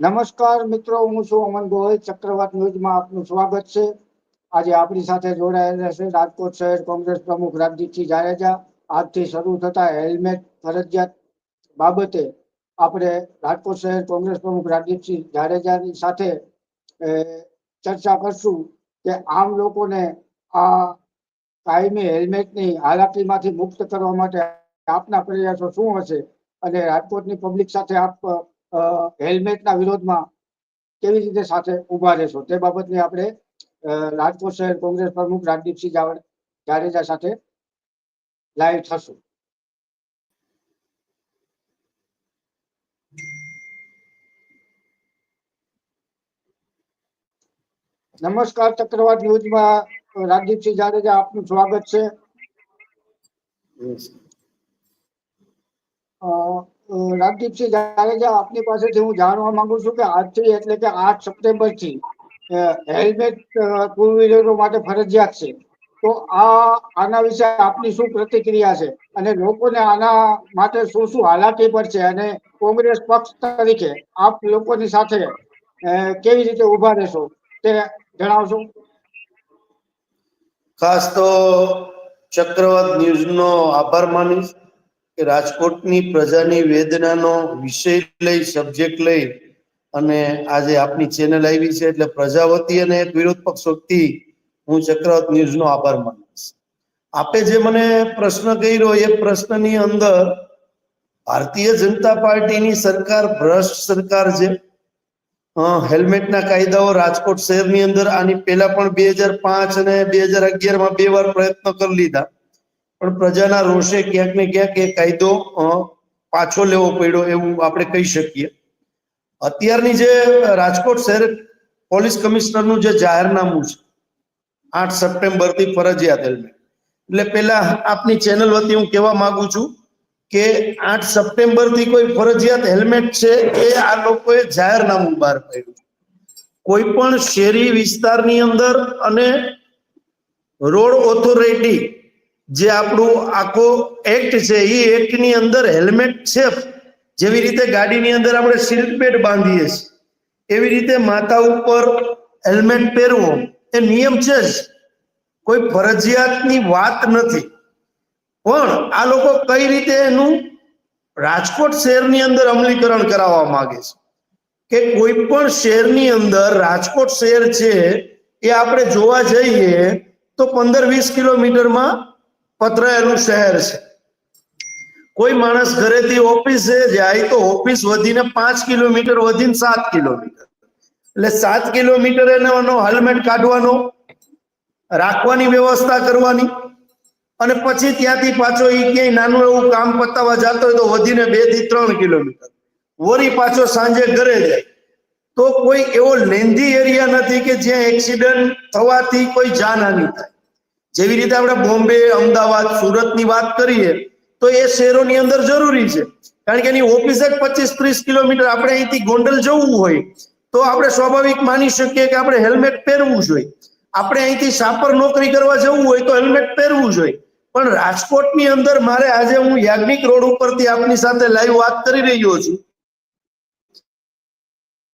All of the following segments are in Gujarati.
નમસ્કાર મિત્રો, હું છું અમન ગોહિલ, ચક્રવાત ન્યૂઝમાં આપનું સ્વાગત છે. આજે આપણી સાથે જોડાયેલા છે રાજકોટ શહેર કોંગ્રેસ પ્રમુખ રાજદીપસિંહ જાડેજા. આજથી શરૂ થતા હેલ્મેટ ફરજિયાત બાબતે આપણે રાજકોટ શહેર કોંગ્રેસ પ્રમુખ રાજદીપસિંહ જાડેજાની સાથે ચર્ચા કરશું કે આમ લોકોને આ કાયમી હેલ્મેટની હાલાકીમાંથી મુક્ત કરવા માટે આપના પ્રયાસો શું હશે અને રાજકોટની પબ્લિક સાથે આપ હેલ્મેટના વિરોધમાં કેવી રીતે સાથે ઊભા રહેશો? તે બાબતને આપણે રાજકોટ શહેર કોંગ્રેસ પ્રમુખ રાજદીપસિંહ જાવડ- જાડેજા સાથે લાઈવ થશું. નમસ્કાર ચક્રવાત ન્યૂઝમાં રાજદીપસિંહ જાડેજા આપનું સ્વાગત છે. અ, રાજદીપસિંહ જાડેજા, આપની પાસેથી હું જાણવા માંગુ છું કે આજથી એટલે કે આઠ સપ્ટેમ્બરથી હેલ્મેટ ટુ વ્હીલરો માટે ફરજિયાત છે. તો આ, આના વિશે આપની શું પ્રતિક્રિયા છે? અને લોકોને આના માટે શું શું હાલાકી પડશે અને કોંગ્રેસ પક્ષ તરીકે આપ લોકોની સાથે કેવી રીતે ઊભા રહેશો તે જણાવશો? ખાસ તો ચક્રવાત ન્યૂઝનો આભાર માનીશ. કે રાજકોટની પ્રજાની વેદનાનો વિષય લઈ સબ્જેક્ટ લઈ અને આજે આપની ચેનલ આવી છે એટલે પ્રજા અને વિરોધ પક્ષ વતી હું ચક્રવાત ન્યૂઝનો આભાર માનીશ. આપે જે મને પ્રશ્ન કર્યો એ પ્રશ્નની અંદર ભારતીય જનતા પાર્ટીની સરકાર, ભ્રષ્ટ સરકાર છે. હેલ્મેટના કાયદાઓ રાજકોટ શહેરની અંદર આની પહેલા પણ બે હજાર પાંચ અને બે હજાર અગિયારમાં બે વાર પ્રયત્ન કરી લીધા. પણ પ્રજાના રોષે ક્યાંક ને ક્યાંક એ કાયદો પાછો લેવો પડ્યો એવું આપણે કહી શકીએ. અત્યારની જે રાજકોટ શહેર પોલીસ કમિશનરનું જે જાહેરનામું છે, આઠ સપ્ટેમ્બરથી ફરજિયાત હેલ્મેટ એટલે પેલા આપની ચેનલ વતી હું કહેવા માંગુ છું કે આઠ સપ્ટેમ્બરથી કોઈ ફરજિયાત હેલ્મેટ છે એ આ લોકોએ જાહેરનામું બહાર પાડ્યું કોઈ પણ શહેરી વિસ્તારની અંદર અને રોડ ઓથોરિટી જે આપણું આખો એક્ટ છે, એ એક્ટની અંદર હેલ્મેટ છે. જેવી રીતે ગાડીની અંદર આપણે સીટ બેલ્ટ બાંધીએ છીએ, એવી રીતે માથા ઉપર હેલ્મેટ પહેરવો, એ નિયમ છે જ. કોઈ ફરજિયાતની વાત નથી. પણ આ લોકો કઈ રીતે એનું રાજકોટ શહેરની અંદર અમલીકરણ કરાવવા માંગે છે? કે કોઈ પણ શહેરની અંદર રાજકોટ શહેર છે, એ આપણે જોવા જઈએ તો પંદર વીસ કિલોમીટરમાં પથરાયેલું શહેર છે. કોઈ માણસ ઘરેથી ઓફિસે જાય તો ઓફિસ વધીને પાંચ કિલોમીટર વધીને સાત કિલોમીટર. એટલે સાત કિલોમીટર એનો હેલ્મેટ કાઢવાનો, રાખવાની વ્યવસ્થા કરવાની અને પછી ત્યાંથી પાછો એ ક્યાંય નાનું એવું કામ પતાવવા જતો હોય તો વધીને બેથી ત્રણ કિલોમીટર. વળી પાછો સાંજે ઘરે જાય. તો કોઈ એવો લેન્ધી એરિયા નથી કે જ્યાં એક્સિડન્ટ થવાથી કોઈ જાનહાની થાય. જેવી રીતે આપણે બોમ્બે, અમદાવાદ, સુરતની વાત કરીએ, તો એ શહેરોની અંદર જરૂરી છે. કારણ કે એની ઓફિસ જ પચીસ ત્રીસ કિલોમીટર આપણે અહીંથી ગોંડલ જવું હોય, તો આપણે સ્વાભાવિક માની શકીએ કે આપણે હેલ્મેટ પહેરવું જોઈએ. આપણે અહીંથી સાપર નોકરી કરવા જવું હોય તો હેલ્મેટ પહેરવું જોઈએ. પણ રાજકોટની અંદર મારે આજે હું યાજ્ઞિક રોડ ઉપરથી આપની સાથે લાઈવ વાત કરી રહ્યો છું.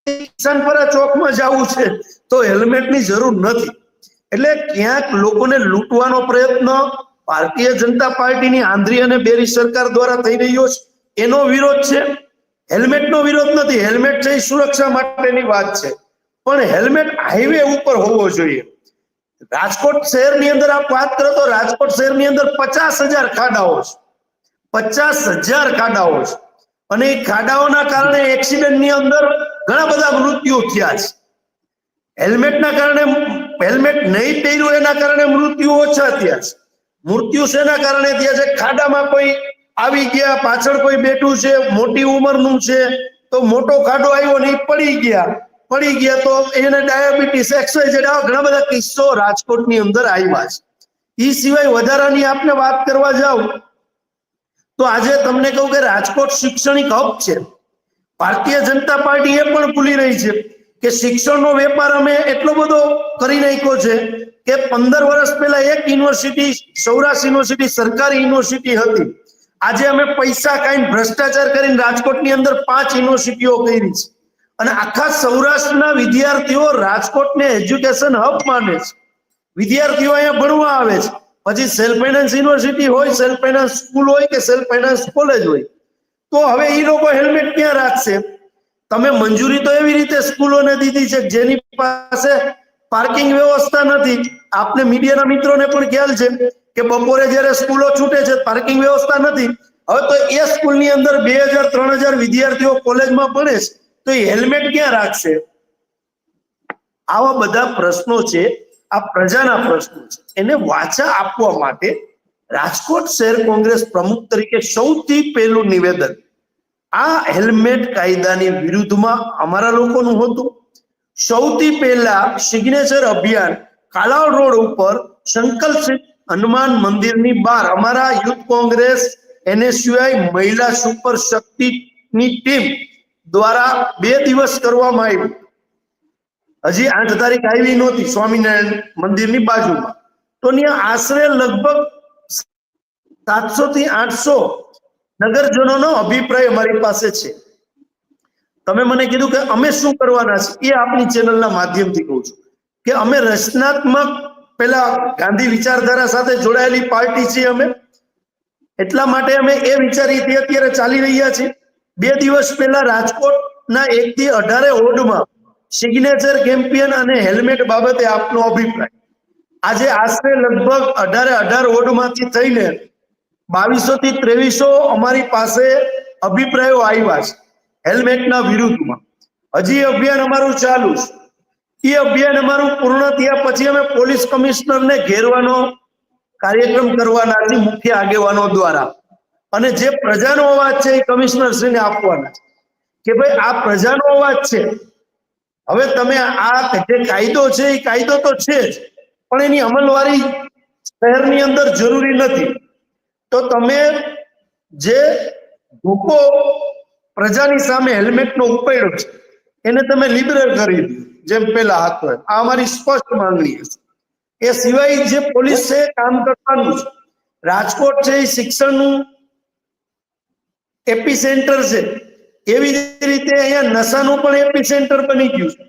કિસાનપરા ચોકમાં જવું છે, તો હેલ્મેટની જરૂર નથી. એટલે ક્યાંક લોકોને લૂંટવાનો પ્રયત્ન ભારતીય જનતા પાર્ટીની આંધ્રી અને બેરી સરકાર દ્વારા થઈ રહ્યો છે. એનો વિરોધ છે? હેલ્મેટનો વિરોધ નથી. હેલ્મેટ છે એ સુરક્ષા માટેની વાત છે. પણ હેલ્મેટ હાઈવે ઉપર હોવો જોઈએ. રાજકોટ શહેરની અંદર આપ વાત કરો તો રાજકોટ શહેરની અંદર પચાસ હજાર ખાડાઓ છે. પચાસ હજાર ખાડાઓ છે. અને એ ખાડાઓના કારણે એક્સિડન્ટની અંદર ઘણા બધા મૃત્યુ થયા છે. હેલ્મેટના કારણે હેલ્મેટ નહીં પહેર્યું એના કારણે મૃત્યુ ઓછા થયા છે. મૃત્યુ શેના કારણે થયા છે? ખાડામાં કોઈ આવી ગયા, પાછળ કોઈ બેઠું છે, મોટી ઉંમરનું છે, તો મોટો ખાડો આવ્યો ને પડી ગયા. પડી ગયા તો એને ડાયાબિટીસ એક્સવાઇઝેડ આવા ઘણા બધા કિસ્સો રાજકોટની અંદર આવ્યા છે. એ સિવાય વધારાની આપને વાત કરવા જાવ, તો આજે તમને કહું કે રાજકોટ શૈક્ષણિક હબ છે. ભારતીય જનતા પાર્ટી એ પણ ભૂલી રહી છે. કે શિક્ષણનો વેપાર અમે એટલો બધો કરી નાખ્યો છે કે પંદર વર્ષ પહેલા એક યુનિવર્સિટી, સૌરાષ્ટ્ર યુનિવર્સિટી સરકારી યુનિવર્સિટી હતી. આજે અમે પૈસા કાઢીને ભ્રષ્ટાચાર કરીને રાજકોટની અંદર પાંચ યુનિવર્સિટીઓ કરી છે. અને આખા સૌરાષ્ટ્રના વિદ્યાર્થીઓ રાજકોટને એજ્યુકેશન હબ માને છે. વિદ્યાર્થીઓ અહીંયા ભણવા આવે છે. પછી સેલ્ફ ફાઇનાન્સ યુનિવર્સિટી હોય સેલ્ફ ફાઇનાન્સ સ્કૂલ હોય કે સેલ્ફ ફાઇનાન્સ કોલેજ હોય. તો હવે એ લોકો હેલ્મેટ ક્યાં રાખશે? તમે મંજૂરી તો એવી રીતે સ્કૂલોને દીધી છે જેની પાસે પાર્કિંગ વ્યવસ્થા નથી. આપને મીડિયાના મિત્રોને પણ ખ્યાલ છે કે બપોરે જ્યારે સ્કૂલો છૂટે છે, પાર્કિંગ વ્યવસ્થા નથી. હવે તો એ સ્કૂલની અંદર બે હજાર, ત્રણ હજાર વિદ્યાર્થીઓ કોલેજમાં ભણે છે, તો એ હેલ્મેટ ક્યાં રાખશે? આવા બધા પ્રશ્નો છે, આ પ્રજાના પ્રશ્નો છે. એને વાચા આપવા માટે રાજકોટ શહેર કોંગ્રેસ પ્રમુખ તરીકે સૌથી પહેલું નિવેદન આ હેલ્મેટ કાયદાની વિરુદ્ધમાં અમારા લોકોનું હતું. સૌથી પહેલા સિગ્નેચર અભિયાન કાલાવ રોડ ઉપર સંકલ્પ હનુમાન મંદિરની બહાર અમારા youth Congress, NSUI, Mahila super શક્તિની ટીમ દ્વારા બે દિવસ કરવામાં આવ્યું. હજી આઠ તારીખ આવી નહોતી સ્વામિનારાયણ મંદિરની બાજુમાં. તો ત્યાં આશરે લગભગ સાતસો થી આઠસો નગરજનોનો અભિપ્રાય અમારી પાસે છે. તમે મને કીધું કે અમે શું કરવાના છે? એ આપણી ચેનલના માધ્યમથી કહું છું કે અમે રચનાત્મક પેલા ગાંધી વિચારધારા સાથે જોડાયેલી પાર્ટી છીએ અમે. એટલા માટે અમે એ વિચારીથી અત્યારે ચાલી રહ્યા છીએ. બે દિવસ પહેલા રાજકોટના એક થી અઢારે ઓડમાં સિગ્નેચર કેમ્પિયન અને હેલ્મેટ બાબતે આપનો અભિપ્રાય. આજે આશરે લગભગ અઢારે અઢાર ઓડમાંથી થઈને બાવીસો થી ત્રેવીસો અમારી પાસે અભિપ્રાયો આવ્યા છે હેલ્મેટના વિરુદ્ધમાં. હજી અભિયાન અમારું ચાલુ છે. એ અભિયાન અમારું પૂર્ણ થયા પછી અમે પોલીસ કમિશનરને ઘેરવાનો કાર્યક્રમ કરવાના છે મુખ્ય આગેવાનો દ્વારા. અને જે પ્રજાનો અવાજ છે એ કમિશનરશ્રીને આપવાના છે કે ભાઈ આ પ્રજાનો અવાજ છે. હવે તમે આ જે કાયદો છે એ કાયદો તો છે જ, પણ એની અમલવારી શહેરની અંદર જરૂરી નથી. તો તમે જે ધોકો પ્રજાની સામે હેલ્મેટનો ઉપાડ્યો છે, એને તમે લિબરલ કરી જેમ પેલા હતો. આ અમારી સ્પષ્ટ માંગણી હશે. એ સિવાય જે પોલીસ છે કામ કરવાનું છે. રાજકોટ છે એ શિક્ષણનું એપી સેન્ટર છે. એવી જ રીતે અહીંયા નશાનું પણ એપી સેન્ટર બની ગયું છે.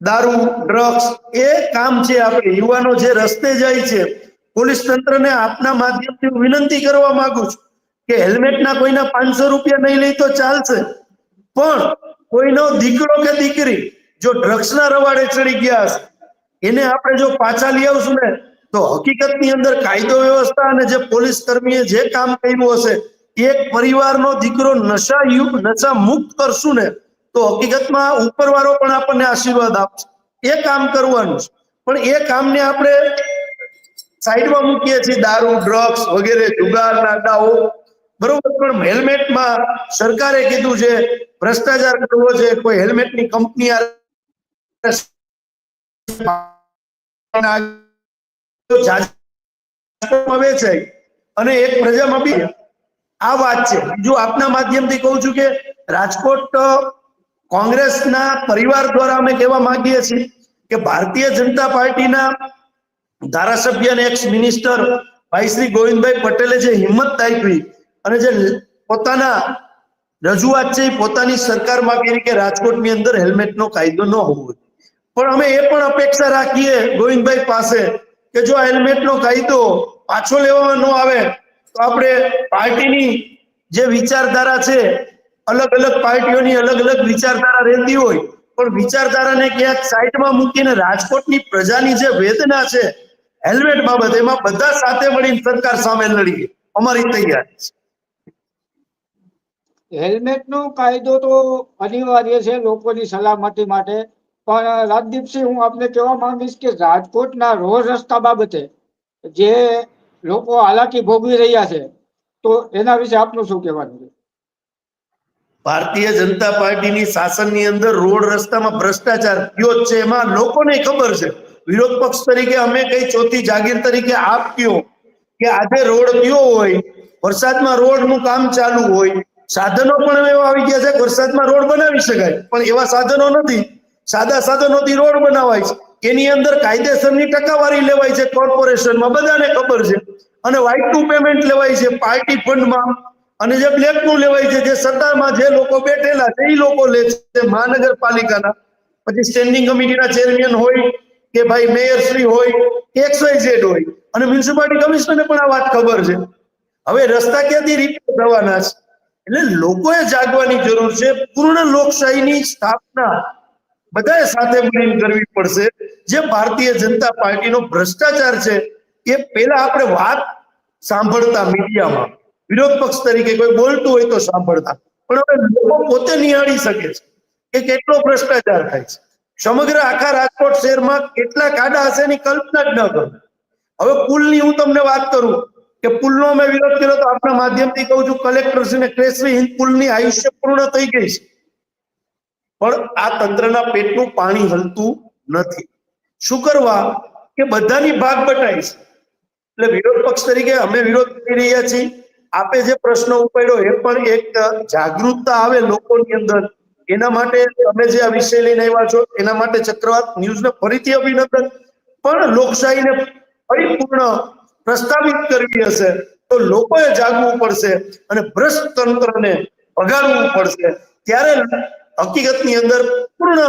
દારૂ, ડ્રગ્સ એ કામ છે આપણે. યુવાનો જે રસ્તે જાય છે પોલીસ તંત્રને આપના માધ્યમથી હું વિનંતી કરવા માંગુ છું કે હેલ્મેટના કોઈના પાંચસો રૂપિયા નહીં લઈ તો ચાલશે. પણ કોઈનો દીકરો કે દીકરી જો ડ્રગ્સના રવાડે ચડી ગયા હશે, એને આપણે જો પાછા લઈ આવશું ને, તો હકીકતની અંદર કાયદો વ્યવસ્થા અને જે પોલીસ કર્મીએ જે કામ કર્યું હશે, એક પરિવારનો દીકરો નશા યુગ, નશા મુક્ત કરશું ને, તો હકીકતમાં ઉપરવાળો પણ આપણને આશીર્વાદ આપશે. એ કામ કરવાનું છે. પણ એ કામને આપણે સાઈડમાં મૂકીએ છીએ દારૂ ડ્રગ્સ વગેરે, જુગાર નાડાઓ બરોબર, પણ હેલ્મેટમાં સરકારે કીધું છે, ભ્રષ્ટાચાર કરવો છે, કોઈ હેલ્મેટની કંપની વેચાય અને એક પ્રજામાં બી આ વાત છે. બીજું આપના માધ્યમથી કહું છું કે રાજકોટ કોંગ્રેસના પરિવાર દ્વારા અમે કહેવા માંગીએ છીએ કે ભારતીય જનતા પાર્ટીના ધારાસભ્ય અને એક્સ મિનિસ્ટર ભાઈ શ્રી ગોવિંદભાઈ પટેલે જે હિંમત દાખવી અને જે પોતાના રજૂઆત છે એ પોતાની સરકારમાં કરી કે રાજકોટની અંદર હેલ્મેટનો કાયદો ન હોવો. પણ અમે એ પણ અપેક્ષા રાખીએ ગોવિંદભાઈ પાસે કે જો આ હેલ્મેટનો કાયદો પાછો લેવામાં ન આવે તો આપણે પાર્ટીની જે વિચારધારા છે, અલગ અલગ પાર્ટીઓની અલગ અલગ વિચારધારા રહેતી હોય, પણ વિચારધારાને ક્યાંક સાઈડમાં મૂકીને રાજકોટની પ્રજાની જે વેદના છે હેલ્મેટ બાબત એમાં બધા સાથે મળીને સરકાર સામે લડીએ. અમારી તૈયારી છે. હેલ્મેટનો કાયદો તો અનિવાર્ય છે લોકોની સલામતી માટે પણ રાજદીપસિંહ હું આપને કહેવા માંગીશ કે રાજકોટના રોડ રસ્તા બાબતે જે લોકો હાલાકી ભોગવી રહ્યા છે તો એના વિશે આપનું શું કહેવાનું છે? ભારતીય જનતા પાર્ટીની શાસનની અંદર રોડ રસ્તામાં ભ્રષ્ટાચાર થયો જ છે એમાં લોકોને ખબર છે. વિરોધ પક્ષ તરીકે અમે કઈ ચોથી જાગીર તરીકે આપ કયો કે આજે રોડ કયો હોય, વરસાદમાં રોડનું કામ ચાલુ હોય, સાધનો પણ એવા આવી ગયા છે વરસાદમાં રોડ બનાવી શકાય. પણ એવા સાધનો નથી. સાદા સાધનોથી રોડ બનાવાય છે. એની અંદર કાયદેસરની ટકાવારી લેવાય છે કોર્પોરેશનમાં. બધાને ખબર છે. અને વ્હાઇટ ટુ પેમેન્ટ લેવાય છે પાર્ટી ફંડમાં. અને જે બ્લેકનું લેવાય છે, જે સત્તામાં જે લોકો બેઠેલા છે, એ લોકો લે છે મહાનગરપાલિકાના. પછી સ્ટેન્ડિંગ કમિટીના ચેરમેન હોય કે ભાઈ મેયરશ્રી હોય એક્સ ઝેડ હોય. અને મ્યુનિસિપાલિટી કમિશનરને પણ આ વાત ખબર છે. હવે રસ્તા ક્યાંથી રિપેર થવાના છે? એટલે લોકોએ જાગવાની જરૂર છે. પૂર્ણ લોકશાહીની સ્થાપના બધાએ સાથે મળીને કરવી પડશે. જે ભારતીય જનતા પાર્ટીનો ભ્રષ્ટાચાર છે, એ પહેલા આપણે વાત સાંભળતા મીડિયામાં. વિરોધ પક્ષ તરીકે કોઈ બોલતું હોય તો સાંભળતા. પણ હવે લોકો પોતે નિહાળી શકે છે કે કેટલો ભ્રષ્ટાચાર થાય છે. સમગ્ર આખા રાજકોટ શહેરમાં કેટલા કાડા હશે એની કલ્પના જ ન કરો. હવે પુલની હું તમને વાત કરું કે પુલનો મેં વિરોધ કર્યો તો આપણા માધ્યમથી કહું છું કલેક્ટર શ્રીને કેસરી હિન્દ પુલની આયુષ્ય પૂર્ણ થઈ ગઈ છે. પણ આ તંત્રના પેટનું પાણી હલતું નથી. શું કરવા? કે બધાની ભાગ બટાઈ છે. એટલે વિરોધ પક્ષ તરીકે અમે વિરોધ કરી રહ્યા છીએ. આપે જે પ્રશ્ન ઉપાડ્યો એ પણ એક જાગૃતતા આવે લોકોની અંદર. એના માટે તમે જે આ વિષય લઈને આવ્યા છો, એના માટે ચક્રવાત ન્યૂઝને ફરીથી અભિનંદન. પણ લોકશાહીને પરિપૂર્ણ પ્રસ્તાવિત કરવી હશે તો લોકોએ જાગવું પડશે અને ભ્રષ્ટ તંત્રને ભગાડવું પડશે. ત્યારે હકીકતની અંદર પૂર્ણ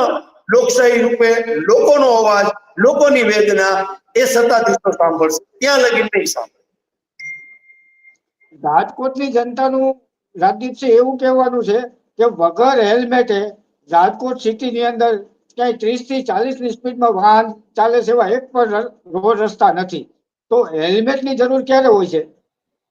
લોકશાહી રૂપે લોકોનો અવાજ, લોકોની વેદના એ સત્તાધીશો સાંભળશે. ત્યાં લગી નહીં સાંભળે. રાજકોટની જનતાનું રાજદીપસિંહ એવું કહેવાનું છે. કે વગર હેલ્મેટે રાજકોટ સિટીની અંદર ક્યાંય ત્રીસથી ચાલીસની સ્પીડમાં વાહન ચાલે છે એવા એક પણ રોડ રસ્તા નથી. તો હેલ્મેટની જરૂર ક્યારે હોય છે?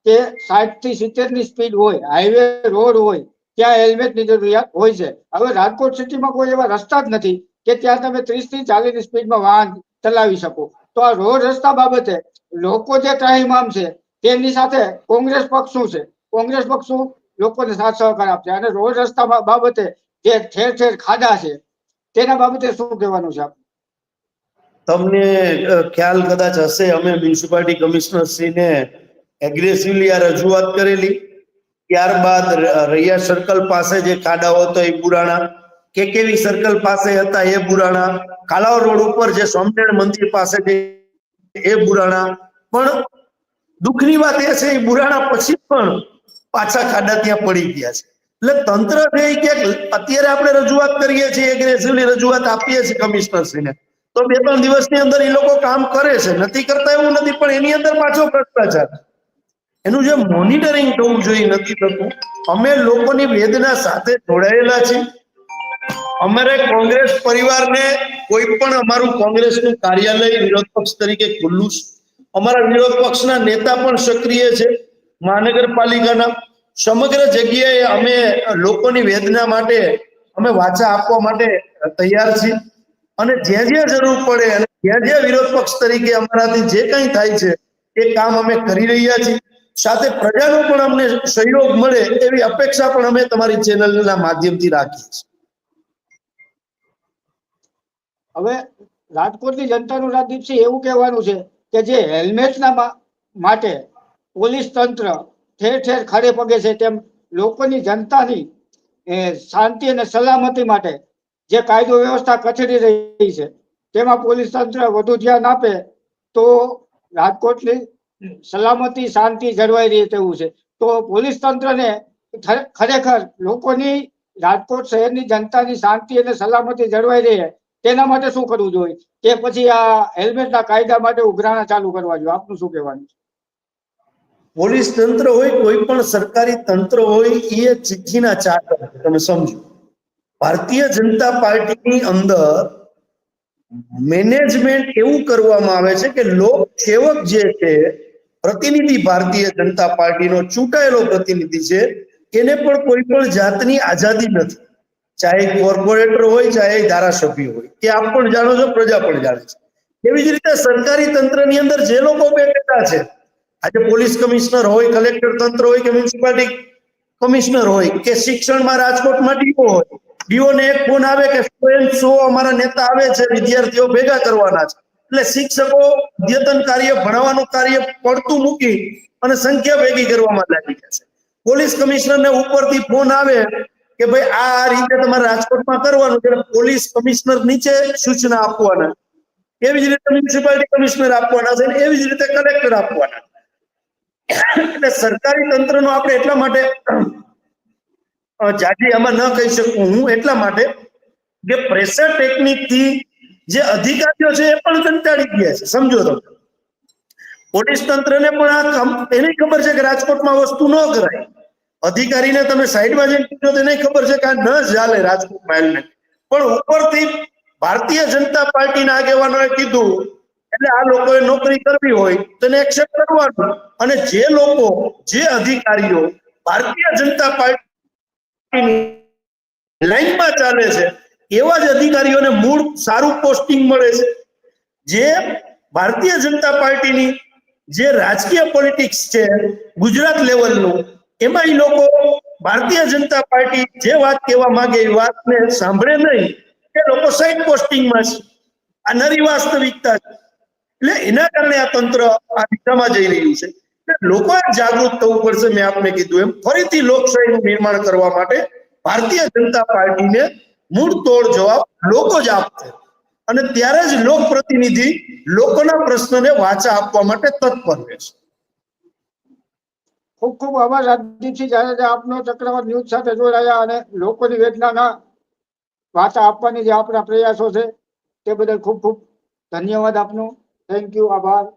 કે સાઠથી સિત્તેરની સ્પીડ હોય, હાઈવે રોડ હોય, ત્યાં હેલ્મેટની જરૂરિયાત હોય છે. હવે રાજકોટ સિટીમાં કોઈ એવા રસ્તા જ નથી કે ત્યાં તમે ત્રીસથી ચાલીસની સ્પીડમાં વાહન ચલાવી શકો. તો આ રોડ રસ્તા બાબતે લોકો જે ત્રાહિમામ છે તેની સાથે કોંગ્રેસ પક્ષ શું છે? કોંગ્રેસ પક્ષ શું? લોકોને સાથ સહકાર આપશે. અને રોડ રસ્તા બાબતે જે ઠેર ઠેર ખાડા છે, તેના બાબતે શું કહેવાનું છે તમને ખ્યાલ કદાચ હશે, અમે મ્યુનિસિપાલિટી કમિશનર શ્રીને એગ્રેસિવલી આ રજૂઆત કરેલી. ત્યારબાદ રૈયા સર્કલ પાસે જે ખાડાઓ હતા એ પુરાણા. કે કેવી સર્કલ પાસે હતા એ પુરાણા. કાલાવ રોડ ઉપર જે સ્વામિનારાયણ મંદિર પાસે જે એ પુરાણા. પણ દુઃખની વાત એ છે, એ પુરાણા પછી પણ પાછા ખાડા ત્યાં પડી ગયા છે. એટલે તંત્ર છે એ ક્યાંક અત્યારે આપણે રજૂઆત કરીએ છીએ એગ્રેસિવલી રજૂઆત આપીએ છીએ કમિશનર શ્રીને તો બે ત્રણ દિવસની અંદર એ લોકો કામ કરે છે. નથી કરતા એવું નથી, પણ એની અંદર પાછો ભ્રષ્ટાચાર. એનું જે મોનિટરિંગ થવું જોઈએ નથી થતું. અમે લોકોની વેદના સાથે જોડાયેલા છીએ. અમારે કોંગ્રેસ પરિવારને કોઈ પણ અમારું કોંગ્રેસનું કાર્યાલય વિરોધ પક્ષ તરીકે ખુલ્લું છે. અમારા વિરોધ પક્ષના નેતા પણ સક્રિય છે. મહાનગરપાલિકાના સમગ્ર જગ્યાએ અમે લોકોની વેદના માટે અમે વાચા આપવા માટે તૈયાર છીએ. અને જ્યાં જ્યાં જરૂર પડે અને જ્યાં જ્યાં વિરોધ પક્ષ તરીકે અમારાથી જે કંઈ થાય છે, એ કામ અમે કરી રહ્યા છીએ. સાથે પ્રજાનો પણ અમને સહયોગ મળે એવી અપેક્ષા પણ અમે તમારી ચેનલના માધ્યમથી રાખીએ છીએ. હવે રાજકોટની જનતાનું રાજદીપસિંહ એવું કહેવાનું છે કે જે હેલ્મેટના માટે પોલીસ તંત્ર ઠેર ઠેર ખડે પગે છે તેમ લોકોની જનતાની શાંતિ અને સલામતી માટે જે કાયદો વ્યવસ્થા કચડી રહી છે, તેમાં પોલીસ તંત્ર વધુ ધ્યાન આપે તો રાજકોટની સલામતી, શાંતિ જળવાઈ રહે તેવું છે. તો પોલીસ તંત્રને ખરે- ખરેખર લોકોની, રાજકોટ શહેરની જનતાની શાંતિ અને સલામતી જળવાઈ રહે, તેના માટે શું કરવું જોઈએ? કે પછી આ હેલ્મેટના કાયદા માટે ઉઘરાણા ચાલુ કરવા જોઈએ. આપનું શું કહેવાનું છે? પોલીસ તંત્ર હોય, કોઈ પણ સરકારી તંત્ર હોય એ ચિઠ્ઠીના ચાકર તમે સમજો. ભારતીય જનતા પાર્ટીની અંદર મેનેજમેન્ટ એવું કરવામાં આવે છે કે લોક સેવક જે છે, પ્રતિનિધિ ભારતીય જનતા પાર્ટીનો ચૂંટાયેલો પ્રતિનિધિ છે એને પણ કોઈ પણ જાતની આઝાદી નથી. ચાહે કોર્પોરેટર હોય, ચાહે ધારાસભ્ય હોય, કે આપ પણ જાણો છો, પ્રજા પણ જાણે છે. એવી જ રીતે સરકારી તંત્રની અંદર જે લોકો બેઠેલા છે આજે પોલીસ કમિશનર હોય, કલેક્ટર તંત્ર હોય કે મ્યુનિસિપાલિટી કમિશનર હોય કે શિક્ષણમાં રાજકોટમાં ડીઓ હોય ડીઓ ને એક ફોન આવે કે સો શો અમારા નેતા આવે છે, વિદ્યાર્થીઓ ભેગા કરવાના છે. એટલે શિક્ષકો અદ્યતન કાર્ય, ભણાવવાનું કાર્ય પડતું મૂકી અને સંખ્યા ભેગી કરવામાં લાગી જશે પોલીસ કમિશનરને ઉપરથી ફોન આવે કે ભાઈ, આ રીતે તમારે રાજકોટમાં કરવાનું છે. પોલીસ કમિશનર નીચે સૂચના આપવાના. એવી જ રીતે મ્યુનિસિપાલિટી કમિશનર આપવાના છે એવી જ રીતે કલેક્ટર આપવાના. એટલે સરકારી તંત્રનો આપણે એટલા માટે જાજી આમાં ન કહી શકું. હું એટલા માટે કે પ્રેશર ટેકનિકથી જે અધિકારીઓ છે એ પણ કંટાળી ગયા છે. સમજો તમે. પોલીસ તંત્રને પણ આ એને ખબર છે કે રાજકોટમાં વસ્તુ ન કરાય. અધિકારીને તમે સાઈડમાં જઈને પૂછો તો એને ખબર છે કે આ ન ચાલે રાજકોટમાં એમને. પણ ઉપરથી ભારતીય જનતા પાર્ટીના આગેવાનોએ કીધું એટલે આ લોકોએ નોકરી કરવી હોય તો એક્સેપ્ટ કરવાનું. અને જે લોકો, જે અધિકારીઓ ભારતીય જનતા પાર્ટીની લાઈનમાં ચાલે છે, એવા જ અધિકારીઓને મૂળ સારું પોસ્ટિંગ મળે છે. જે ભારતીય જનતા પાર્ટીની જે રાજકીય પોલિટિક્સ છે, ગુજરાત લેવલનું એમાં એ લોકો ભારતીય જનતા પાર્ટી જે વાત કહેવા માંગે એ વાતને સાંભળે નહીં. એ લોકો સાઈડ પોસ્ટિંગમાં છે. આ નરી વાસ્તવિકતા છે. એટલે એના કારણે આ તંત્ર આ દિશામાં જઈ રહ્યું છે. લોકો જાગૃત થવું પડશે મેં આપને કીધું એમ. ફરીથી લોકશાહીનું નિર્માણ કરવા માટે ભારતીય જનતા પાર્ટીને મૂળ તોડ જવાબ લોકો જ આપશે. અને ત્યારે જ લોક પ્રતિનિધિ લોકોના પ્રશ્નને વાચા આપવા માટે તત્પર રહેશે. ખૂબ ખૂબ આભાર રાજદીપસિંહ જાડેજા આપનો ચક્રવાત ન્યૂઝ સાથે જોડાયા અને લોકોની વેદનાના વાચા આપવાની જે આપણા પ્રયાસો છે તે બદલ ખૂબ ખૂબ ધન્યવાદ આપનો. thank you abar.